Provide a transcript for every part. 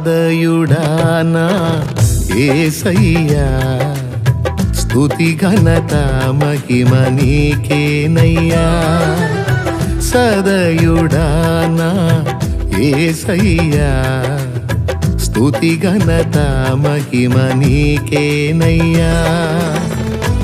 సదయుడానా ఏసయ్యా స్థుతి ఘనత మహిమ నీకేనయ్యా. సదయుడానా ఏసయ్యా స్థుతి ఘనత మహిమ నీకేనయ్యా.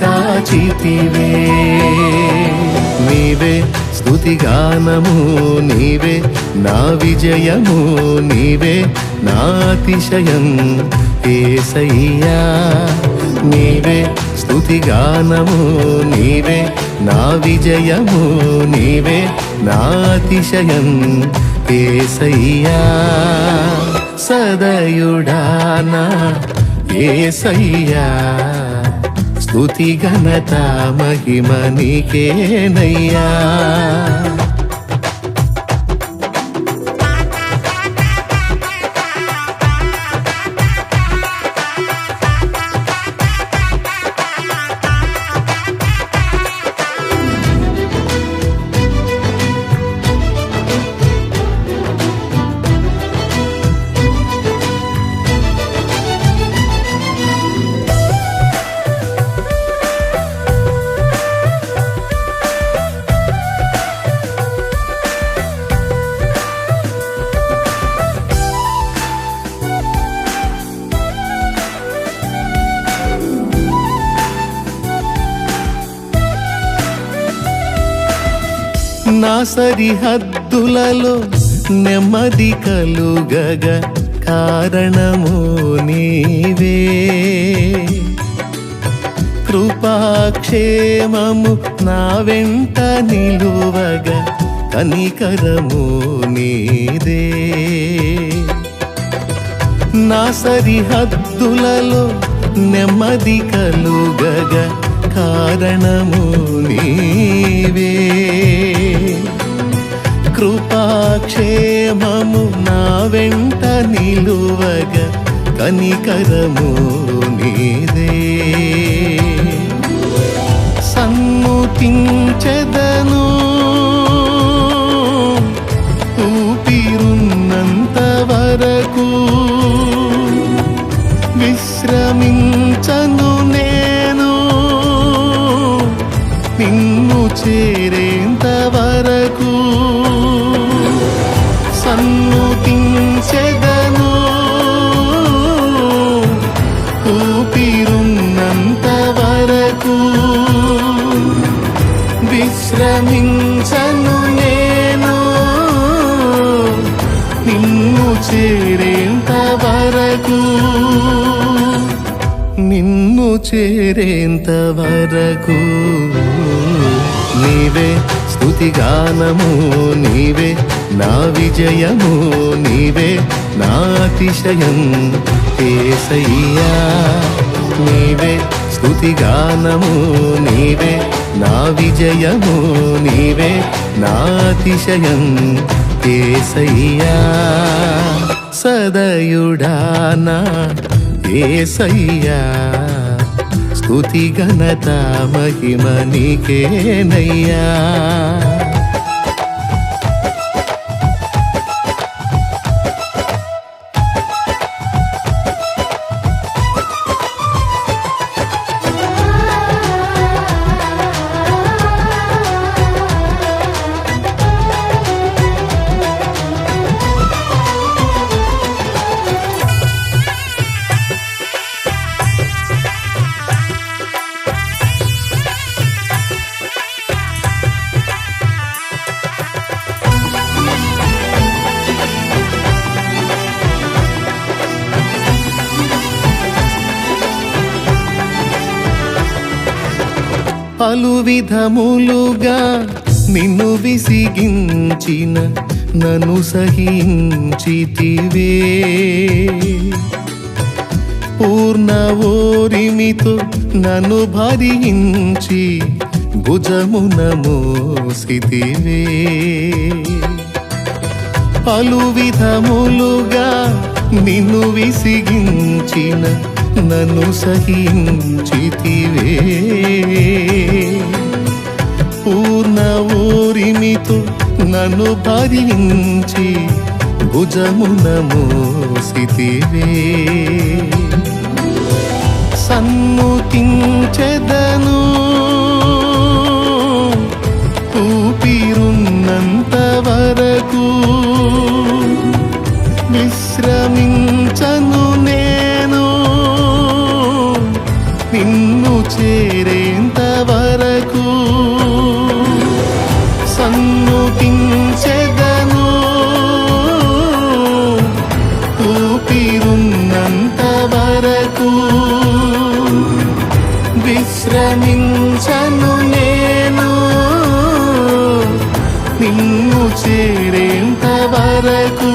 కాచితివే. నీవే స్తుతిగానము నీవే నా విజయము నీవే నా అతిశయం ఏసయ్యా నీవే స్తుతిగానము నీవే నా విజయము నీవే నా అతిశయం ఏసయ్యా సదయుడానా ఏసయ్యా. స్థుతి ఘనత మహిమ నీకేనయ్యా. నా సరిహద్దులలో నెమ్మది కలుగగ కారణము నీవే. కృపాక్షేమము నా వెంట నిలువగ కనికరము నీదే. నా సరిహద్దులలో నెమ్మది కలుగగ కారణము నీవే. కృపాక్షేమము నా వెంట నిలువగ కనికరము నీదే. సన్ముతించెదను ఊపిరున్నంత వరకు ఊపిరున్నంత వరకు విశ్రమించను నేను. నిన్ను చేరేంత వరకు నిన్ను చేరేంత వరకు నీవే స్థుతిగానము నీవే నా విజయము నీవే నా అతిశయం ఏసయ్యా నీవే స్తుతిగానము నీవే నా విజయము నీవే నా అతిశయం ఏసయ్యా. సదయుడానా ఏసయ్యా. స్తుతి ఘనత మహిమ నీకేనయ్యా. పలు విధములుగా నిన్ను విసిగించిన నన్ను సహించితివే. పూర్ణ ఓరిమితో నన్ను భరించి భుజమున మోసితివే. పలు విధములుగా నిన్ను విసిగించిన నన్ను సహించితివే. పూర్ణ ఊరిమితో నన్ను భరించి భుజమున మోసితివే. సన్నుతించెదను ఊపిరున్నంత చేరేంత వరకు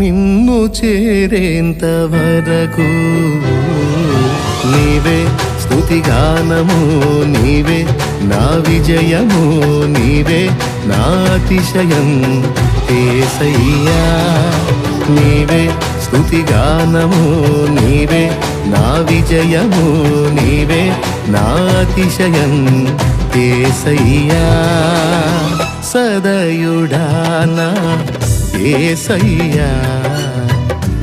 నిన్ను చేరేంత వరకు నీవే స్థుతిగానము నీవే నా విజయము నీవే నా అతిశయం. ఏసయ్యా నీవే స్థుతిగానము నీవే నా విజయము నీవే నా అతిశయం. ఏసయ్యా సదయుడానా? ఏసయ్యా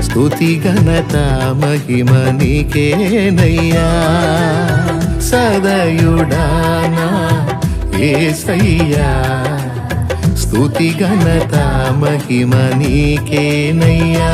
స్తుతి ఘనత మహిమ నీకేనయ్యా. సదయుడానా? ఏసయ్యా స్తుతి ఘనత మహిమ నీకేనయ్యా.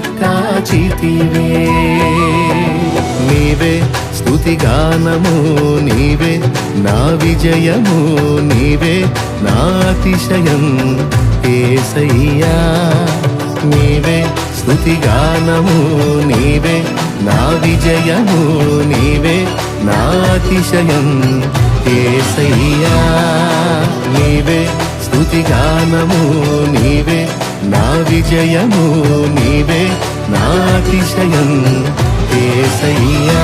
కాచితివే నీవే స్తుతిగానము నీవే నా విజయము నీవే నా అతిశయం ఏసయ్యా నీవే స్తుతిగానము నీవే నా విజయము నీవే నా అతిశయం ఏసయ్యా నీవే స్థుతిగానము నీవే నా విజయము నీవే నా అతిశయం కేసయ్యా